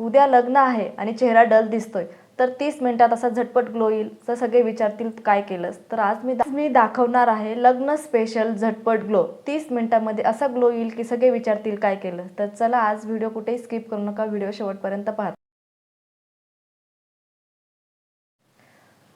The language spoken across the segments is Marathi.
उद्या लग्न आहे आणि चेहरा डल दिसतोय तर तीस मिनिटात असा झटपट ग्लो येईल तर सगळे विचारतील काय केलंस. तर आज मी मी दाखवणार आहे लग्न स्पेशल झटपट ग्लो तीस मिनिटामध्ये असा ग्लो येईल की सगळे विचारतील काय केलं तर चला आज व्हिडिओ कुठेही स्किप करू नका व्हिडिओ शेवटपर्यंत पहा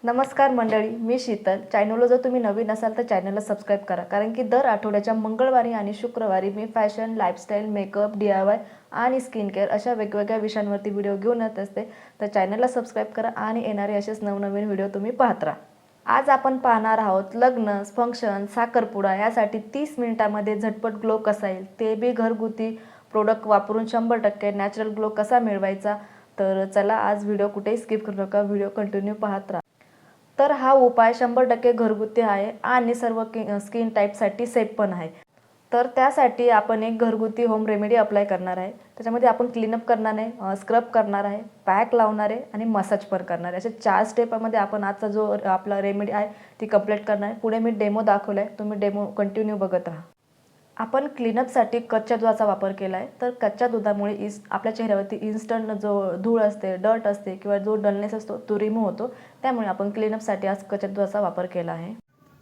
नमस्कार मंडळी मी शीतल. चॅनलला जर तुम्ही नवीन असाल तर चॅनलला सबस्क्राईब करा. कारण की दर आठवड्याच्या मंगळवारी आणि शुक्रवारी मी fashion lifestyle makeup D I Y आणि स्किन केअर अशा वेगवेगळ्या विषयांवरती व्हिडिओ घेऊन येत असते. तर चॅनलला सबस्क्राईब करा आणि येणारे असेच नवनवीन व्हिडिओ तुम्ही पाहत राहा. आज आपण पाहणार आहोत लग्न फंक्शन साखरपुडा यासाठी तीस मिनिटामध्ये झटपट ग्लो कसा येईल ते बी घरगुती प्रोडक्ट वापरून शंभर टक्के नॅचरल ग्लो कसा मिळवायचा? तर चला आज व्हिडिओ कुठेही स्किप करू नका. व्हिडिओ कंटिन्यू पाहत राहा. तर हा उपाय शंभर टक्के घरगुती आहे आणि सर्व कि स्किन टाईपसाठी सेफ पण आहे. तर त्यासाठी आपण एक घरगुती होम रेमेडी अप्लाय करणार आहे. त्याच्यामध्ये आपण क्लीनअप करणार आहे स्क्रब करणार आहे पॅक लावणार आहे आणि मसाज पण करणार आहे. असे चार स्टेपमध्ये आपण आजचा जो आपला रेमेडी आहे ती कंप्लीट करणार आहे. पुढे मी डेमो दाखवला आहे तुम्ही डेमो कंटिन्यू बघत राहा. आपण क्लीनअपसाठी कच्च्या दुधाचा वापर केला आहे तर कच्च्या दुधामुळे इस आपल्या चेहऱ्यावरती इन्स्टंट जो धूळ असते डर्ट असते किंवा जो डलनेस असतो तो रिमूव्ह होतो. त्यामुळे आपण क्लीनअपसाठी आज कच्च्या दुधाचा वापर केला आहे.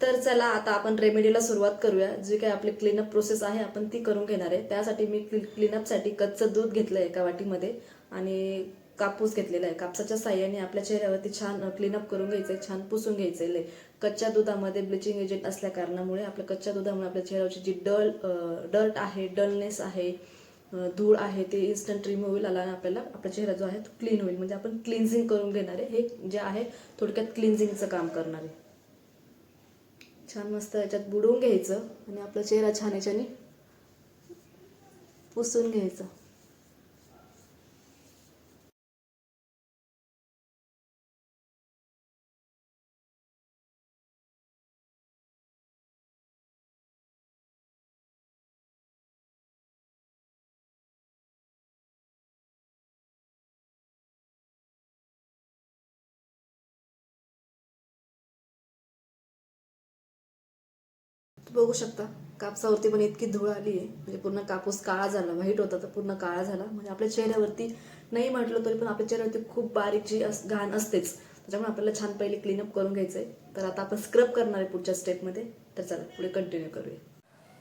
तर चला आता आपण रेमेडीला सुरुवात करूया. जी काही आपली क्लीनअप प्रोसेस आहे आपण ती करून घेणार आहे. त्यासाठी मी क्ली क्लीनअपसाठी कच्चं दूध घेतलं आहे एका वाटीमध्ये आणि कापूस घेतलेला आहे. कापसाच्या साह्याने आपल्या चेहऱ्यावरती छान क्लीनअप करून घ्यायचं आहे छान पुसून घ्यायचं आहे कच्च्या दुधामध्ये ब्लिचिंग एजंट असल्या कारणामुळे आपल्या कच्च्या दुधामुळे आपल्या चेहऱ्यावरची जी डल डर्ट आहे डलनेस आहे धूळ आहे ते इन्स्टंट रिमूव्ह होईल आला आपल्याला आपला चेहरा जो आहे तो क्लीन होईल. म्हणजे आपण क्लिन्झिंग करून घेणारे हे जे आहे थोडक्यात क्लिन्झिंगचं काम करणारे. छान मस्त याच्यात बुडवून घ्यायचं आणि आपला चेहरा छान याच्याने पुसून घ्यायचं. बघू शकता. कापसावरती पण इतकी धूळ आली आहे. म्हणजे पूर्ण कापूस काळा झाला व्हाईट होता तर पूर्ण काळा झाला. म्हणजे आपल्या चेहऱ्यावरती नाही म्हटलं तरी पण आपल्या चेहऱ्यावरती खूप बारीकची अस घाण असतेच. त्याच्यामुळे आपल्याला छान पहिले क्लीनअप करून घ्यायचं आहे तर आता आपण स्क्रब करणार आहे पुढच्या स्टेपमध्ये तर चला पुढे कंटिन्यू करूया.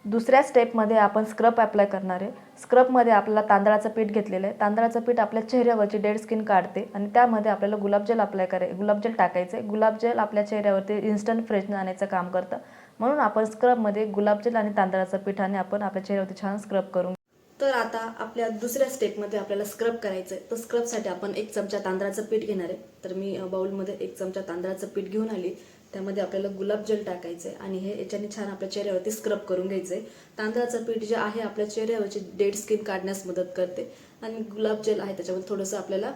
दुसऱ्या स्टेपमध्ये आपण स्क्रब अप्लाय करणार आहे. स्क्रबमध्ये आपल्याला तांदळाचं पीठ घेतलेलं आहे. तांदळाचं पीठ आपल्या चेहऱ्यावरची डेड स्किन काढते आणि त्यामध्ये आपल्याला गुलाबजल अप्लाय कराय गुलाबजल टाकायचं आहे गुलाबजल आपल्या चेहऱ्यावरती इन्स्टंट फ्रेशनर आणायचं काम करतं. म्हणून आपण स्क्रबमध्ये गुलाबजल आणि तांदळाचं पिठाने आपण आपल्या चेहऱ्यावरती छान स्क्रब करून तर आता आपल्या दुसऱ्या स्टेपमध्ये आपल्याला स्क्रब करायचं आहे तर स्क्रबसाठी आपण एक चमचा तांदळाचं पीठ घेणार आहे. तर मी बाउलमध्ये एक चमचा तांदळाचं पीठ घेऊन आली. त्यामध्ये आपल्याला गुलाबजल टाकायचं आहे आणि हे याच्याने छान आपल्या चेहऱ्यावरती स्क्रब करून घ्यायचं आहे तांदळाचं पीठ जे आहे आपल्या चेहऱ्यावरची डेड स्किन काढण्यास मदत करते. आणि गुलाबजल आहे त्याच्यामध्ये थोडंसं आपल्याला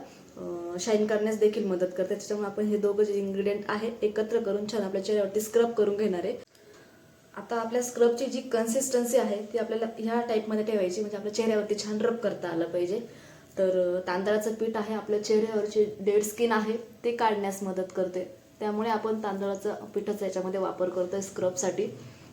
शाईन करण्यास देखील मदत करते. त्याच्यामुळे आपण हे दोघं जे इन्ग्रेडियंट आहे एकत्र करून छान आपल्या चेहऱ्यावरती स्क्रब करून घेणार आहे. आता आपल्या स्क्रबची जी कन्सिस्टन्सी आहे ती आपल्याला ह्या टाईपमध्ये ठेवायची म्हणजे आपल्या चेहऱ्यावरती छान रब करता आलं पाहिजे. तर तांदळाचं पीठ आहे आपल्या चेहऱ्यावरची डेड स्किन आहे ते काढण्यास मदत करते. त्यामुळे आपण तांदळाचं पिठाचा याच्यामध्ये वापर करतो स्क्रबसाठी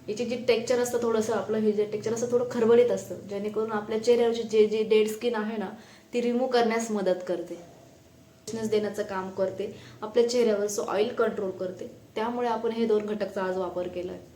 याची जी टेक्चर असतं थोडंसं आपलं हे जे टेक्चर असतं थोडं खरबडीत असतं जेणेकरून आपल्या चेहऱ्यावरची जे जे डेड स्किन आहे ना ती रिमूव्ह करण्यास मदत करते. फ्रेशनेस देण्याचं काम करते. आपल्या चेहऱ्यावरचं ऑइल कंट्रोल करते. त्यामुळे आपण हे दोन घटकचा आज वापर केला आहे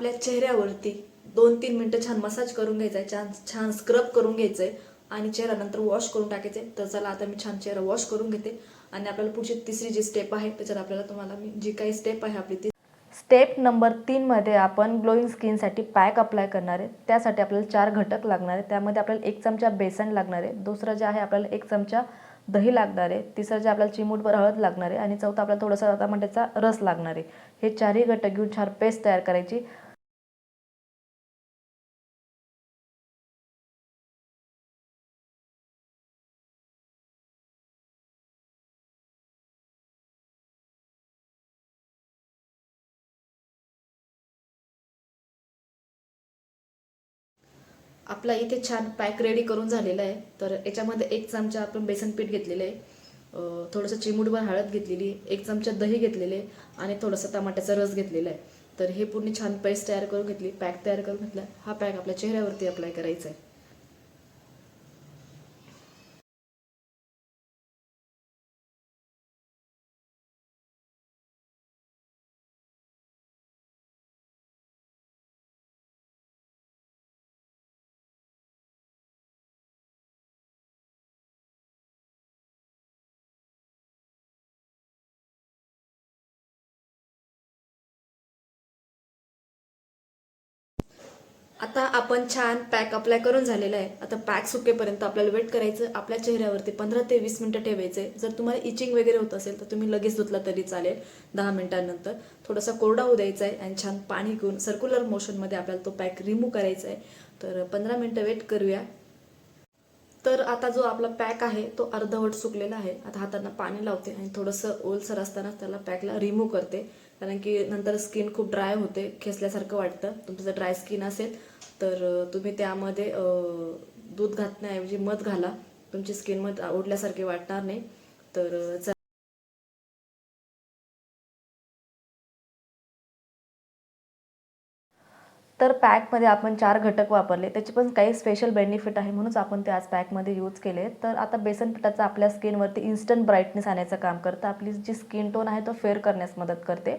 आपल्या चेहऱ्यावरती दोन तीन मिनटं छान मसाज करून घ्यायचा आहे छान छान स्क्रब करून घ्यायचं आहे आणि चेहरा नंतर वॉश करून टाकायचे. तर चला आता मी छान चेहरा वॉश करून घेते आणि आपल्याला पुढची तिसरी जी स्टेप आहे त्याच्यात आपल्याला तुम्हाला मी जी काही स्टेप आहे आपली ती स्टेप नंबर तीनमध्ये आपण ग्लोईंग स्किनसाठी पॅक अप्लाय करणार आहे. त्यासाठी आपल्याला चार घटक लागणार आहे. त्यामध्ये आपल्याला एक चमचा बेसन लागणार आहे. दुसरं जे आहे आपल्याला एक चमचा दही लागणार आहे. तिसरं जे आपल्याला चिमूटभर हळद लागणार आहे. आणि चौथं आपल्याला थोडंसं टमाट्याचा रस लागणार आहे. हे चारही घटक घेऊन छान पेस्ट तयार करायची. आपला इथे छान पॅक रेडी करून झालेला आहे. तर याच्यामध्ये एक चमचा आपण बेसन पीठ घेतलेलं आहे. थोडंसं चिमूटभर हळद घेतलेली एक चमचा दही घेतलेले आहे आणि थोडंसं टमाट्याचा रस घेतलेला आहे. तर हे पूर्ण छान पेस्ट तयार करून घेतली पॅक तयार करून घेतला. हा पॅक आपल्या चेहऱ्यावरती अप्लाय करायचा आहे. आता आपण छान पॅक अप्लाय करून झालेला आहे. आता पॅक सुकेपर्यंत आपल्याला वेट करायचं आपल्या चेहऱ्यावरती पंधरा ते वीस मिनटं ठेवायचे. जर तुम्हाला इचिंग वगैरे होत असेल तर तुम्ही लगेच धुतला तरी चालेल दहा मिनिटांनंतर. थोडासा कोरडा होऊ द्यायचा आहे आणि छान पाणी घेऊन सर्क्युलर मोशनमध्ये आपल्याला तो पॅक रिमूव्ह करायचा आहे. तर पंधरा मिनटं वेट करूया. तर आता जो आपला पॅक आहे तो अर्धवट सुकलेला आहे. आता हातांना पाणी लावते आणि थोडंसं ओलसर असताना त्याला पॅकला रिमूव्ह करते. कारण की नंतर स्किन खूप ड्राय होते खेचल्यासारखं वाटतं. तुमचं जर ड्राय स्किन असेल तर तुम्ही त्यामध्ये दूध घातण्याऐवजी मध घाला. तुमची स्किन मध ओढल्यासारखे वाटणार नाही. तर तर पॅकमध्ये आपण चार घटक वापरले. त्याचे पण काही स्पेशल बेनिफिट आहे म्हणूनच आपण ते आज पॅकमध्ये यूज केले. तर आता बेसन पिठाचं आपल्या स्किनवरती इन्स्टंट ब्राईटनेस आणायचं काम करतं. आपली जी स्किन टोन आहे तो फेअर करण्यास मदत करते.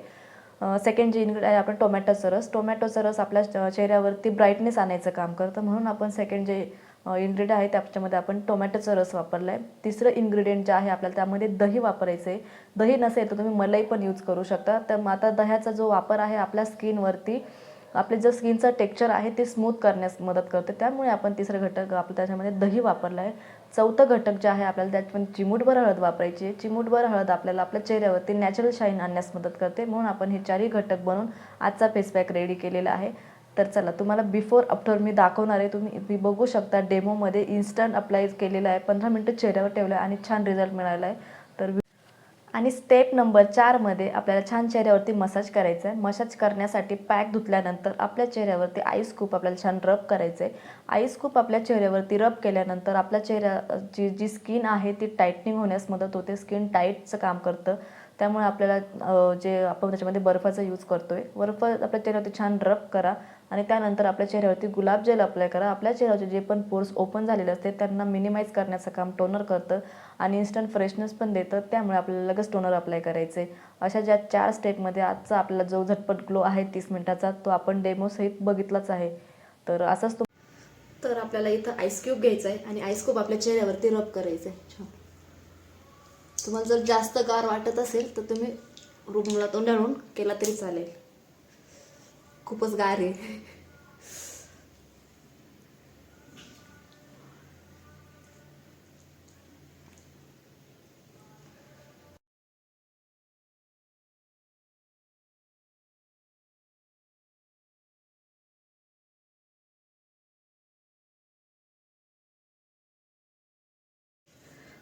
सेकंड जे इन्ग्रेड आहे आपण टोमॅटोचा रस. टोमॅटोचा रस आपल्या च- चेहऱ्यावरती ब्राईटनेस आणायचं काम करतं. म्हणून आपण सेकंड जे इन्ग्रेड आहे त्याच्यामध्ये आपण टोमॅटोचा रस वापरला आहे तिसरं इन्ग्रेडियंट जे आहे आपल्याला त्यामध्ये दही वापरायचं आहे. दही नसेल तर तुम्ही मलाई पण यूज करू शकता. तर मग आता दह्याचा जो वापर आहे आपल्या स्किनवरती आपले जे स्किनचं टेक्चर आहे ते स्मूथ करण्यास मदत करते. त्यामुळे आपण तिसरं घटक आपलं त्याच्यामध्ये दही वापरलं आहे. चौथं घटक जे आहे आपल्याला त्याच्यामध्ये चिमूटभर हळद वापरायची आहे. चिमूटभर हळद आपल्याला आपल्या चेहऱ्यावरती नॅचरल शाईन आणण्यास मदत करते. म्हणून आपण हे चारही घटक बनवून आजचा फेस पॅक रेडी केलेला आहे. तर चला तुम्हाला बिफोर आफ्टर मी दाखवणार आहे. तुम्ही तुम्ही बघू शकता डेमोमध्ये इन्स्टंट अप्लाय केलेलं आहे. पंधरा मिनटं चेहऱ्यावर ठेवलं आहे आणि छान रिझल्ट मिळाला आहे. आणि स्टेप नंबर चारमध्ये आपल्याला छान चेहऱ्यावरती मसाज करायचा आहे मसाज करण्यासाठी पॅक धुतल्यानंतर आपल्या चेहऱ्यावरती आईस खूप आपल्याला छान रब करायचं आहे आईस खूप आपल्या चेहऱ्यावरती रब केल्यानंतर आपल्या चेहऱ्याची जी स्किन आहे ती टाईटनिंग होण्यास मदत होते. स्किन टाईटचं काम करतं. त्यामुळे आपल्याला जे आपण त्याच्यामध्ये बर्फाचा यूज करतो आहे बर्फ आपल्या चेहऱ्यावरती छान रब करा. आणि त्यानंतर आपल्या चेहऱ्यावरती गुलाब जेल अप्लाय करा. आपल्या चेहऱ्याचे जे पण पोर्स ओपन झालेले असते त्यांना मिनिमाइज करण्याचं काम टोनर करतं आणि इन्स्टंट फ्रेशनेस पण देतं. त्यामुळे आपल्याला लगेच टोनर अप्लाय करायचे. अशा ज्या चार स्टेपमध्ये आजचा आपला जो झटपट ग्लो आहे तीस मिनिटाचा तो आपण डेमोसहित बघितलाच आहे. तर असंच तो तर आपल्याला इथं आईस क्यूब घ्यायचा आहे आणि आईस क्यूब आपल्या चेहऱ्यावरती रब करायचं आहे. तुम्हाला जर जास्त गार वाटत असेल तर तुम्ही रूमला तोंडाळून केला तरी चालेल. खूपच गार आहे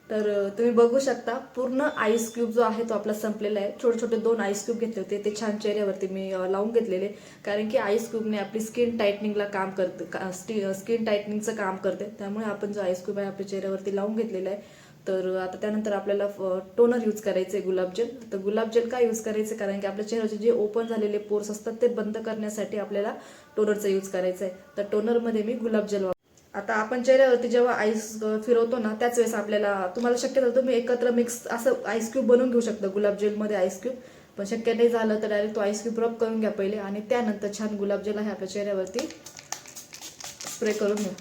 तर तुम्ही बघू शकता पूर्ण आईस क्यूब जो आहे तो आपला संपलेला आहे. छोटे छोटे दोन आईस क्यूब घेतले होते. ते छान चेहऱ्यावरती मी लावून घेतलेले. कारण की आईस क्यूबने आपली स्किन टायटनिंगला काम करते. स्किन टायटनिंगचं काम करते. त्यामुळे आपण जो आईस क्यूब आहे आपल्या चेहऱ्यावरती लावून घेतलेला आहे. तर आता त्यानंतर आपल्याला टोनर यूज करायचे गुलाबजल तर गुलाबजल काय यूज करायचे? कारण की आपल्या चेहऱ्याचे जे ओपन झालेले पोर्स असतात ते बंद करण्यासाठी आपल्याला टोनरचा यूज करायचा आहे. तर टोनरमध्ये मी गुलाबजल आता आपण चेहऱ्यावरती जेव्हा आईस फिरवतो ना त्याच वेळेस आपल्याला तुम्हाला शक्य झालं तुम्ही एकत्र मिक्स असं आईस क्यूब बनवून घेऊ शकता गुलाबजेलमध्ये आईस क्यूब पण शक्य नाही झालं तर डायरेक्ट तो आईस क्यूब रब करून घ्या पहिले आणि त्यानंतर छान गुलाबजेल आहे आपल्या चेहऱ्यावरती. स्प्रे करून घ्या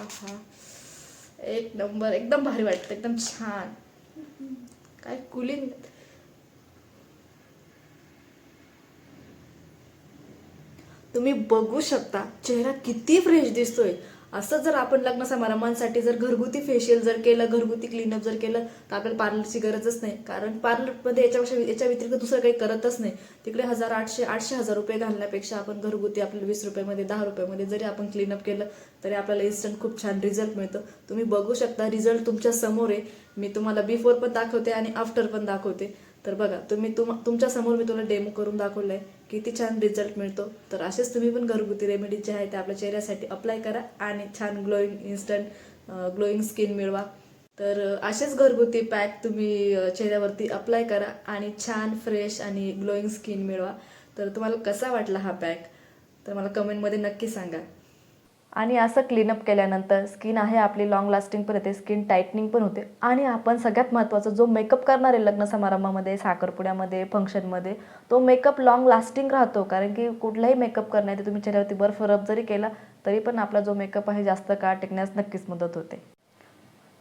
आहा. एक नंबर एकदम भारी वाटतं एकदम छान. काय कुलिंग तुम्ही बघू शकता चेहरा किती फ्रेश दिसतोय. असं जर आपण लग्न समारंभांसाठी जर घरगुती फेशियल जर केलं घरगुती क्लीनअप जर केलं तर आपल्याला पार्लरची गरजच नाही. कारण पार्लरमध्ये याच्यापेक्षा याच्या व्यतिरिक्त दुसरं काही करतच नाही. तिकडे हजार आठशे आठशे हजार रुपये घालण्यापेक्षा आपण घरगुती आपल्याला वीस रुपयामध्ये दहा रुपयामध्ये जरी आपण क्लीनअप केलं तरी आपल्याला इन्स्टंट खूप छान रिझल्ट मिळतो. तुम्ही बघू शकता रिझल्ट तुमच्यासमोर आहे. मी तुम्हाला बिफोर पण दाखवते आणि आफ्टर पण दाखवते. तर बघा तुम्ही तुम तुमच्यासमोर मी तुला डेमो करून दाखवलं आहे किती छान रिझल्ट मिळतो. तर असेच तुम्ही पण घरगुती रेमेडी जे आहे ते आपल्या चेहऱ्यासाठी अप्लाय करा आणि छान ग्लोईंग इन्स्टंट ग्लोईंग स्किन मिळवा. तर असेच घरगुती पॅक तुम्ही चेहऱ्यावरती अप्लाय करा आणि छान फ्रेश आणि ग्लोईंग स्किन मिळवा. तर तुम्हाला कसा वाटला हा पॅक तर मला कमेंटमध्ये नक्की सांगा. आणि असं क्लीनअप केल्यानंतर स्किन आहे आपली लॉंग लास्टिंग पण येते स्किन टाईटनिंग पण होते. आणि आपण सगळ्यात महत्त्वाचं जो मेकअप करणार आहे लग्न समारंभामध्ये साखरपुड्यामध्ये फंक्शनमध्ये तो मेकअप लॉंग लास्टिंग राहतो. कारण की कुठलाही मेकअप करण्यात तुम्ही चेहऱ्यावरती बर्फ रब जरी केला तरी पण आपला जो मेकअप आहे जास्त काळ टिकण्यास नक्कीच मदत होते.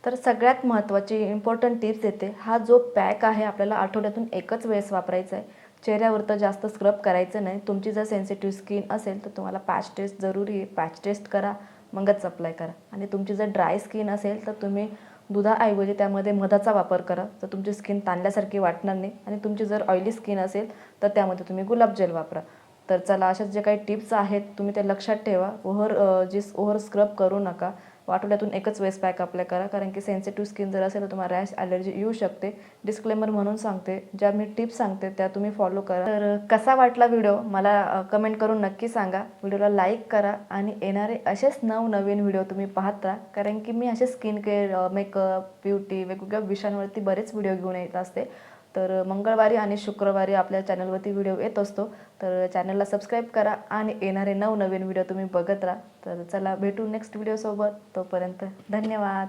तर सगळ्यात महत्त्वाची इम्पॉर्टंट टिप्स येते. हा जो पॅक आहे आपल्याला आठवड्यातून एकच वेळेस वापरायचा आहे. चेहऱ्यावर तर जास्त स्क्रब करायचं नाही. तुमची जर सेन्सिटिव्ह स्किन असेल तर तुम्हाला पॅच टेस्ट जरुरी आहे. पॅच टेस्ट करा मगच अप्लाय करा. आणि तुमची जर ड्राय स्किन असेल तर तुम्ही दुधाऐवजी त्यामध्ये मधाचा वापर करा. तर तुमची स्किन ताणल्यासारखी वाटणार नाही आणि तुमची जर ऑइली स्किन असेल तर त्यामध्ये तुम्ही गुलाबजल वापरा. तर चला अशाच जे काही टिप्स आहेत तुम्ही ते लक्षात ठेवा. ओव्हर जी ओव्हर स्क्रब करू नका. आठवड्यातून एकच वेळेस पॅक अप्लाय करा. कारण की सेन्सिटिव्ह स्किन जर असेल तर तुम्हाला रॅश ॲलर्जी येऊ शकते. डिस्क्लेमर म्हणून सांगते. ज्या मी टिप्स सांगते त्या तुम्ही फॉलो करा. तर कसा वाटला व्हिडिओ मला कमेंट करून नक्की सांगा. व्हिडिओला लाईक करा आणि येणारे असेच नवनवीन व्हिडिओ तुम्ही पाहत राहा. कारण की मी असे स्किन केअर मेकअप ब्युटी वेगवेगळ्या विषयांवरती बरेच व्हिडिओ घेऊन येत असते. तर मंगळवारी आणि शुक्रवारी आपल्या चॅनलवरती व्हिडिओ येत असतो. तर चॅनलला सबस्क्राईब करा आणि येणारे नवनवीन व्हिडिओ तुम्ही बघत राहा. तर चला भेटू नेक्स्ट व्हिडिओसोबत तोपर्यंत धन्यवाद.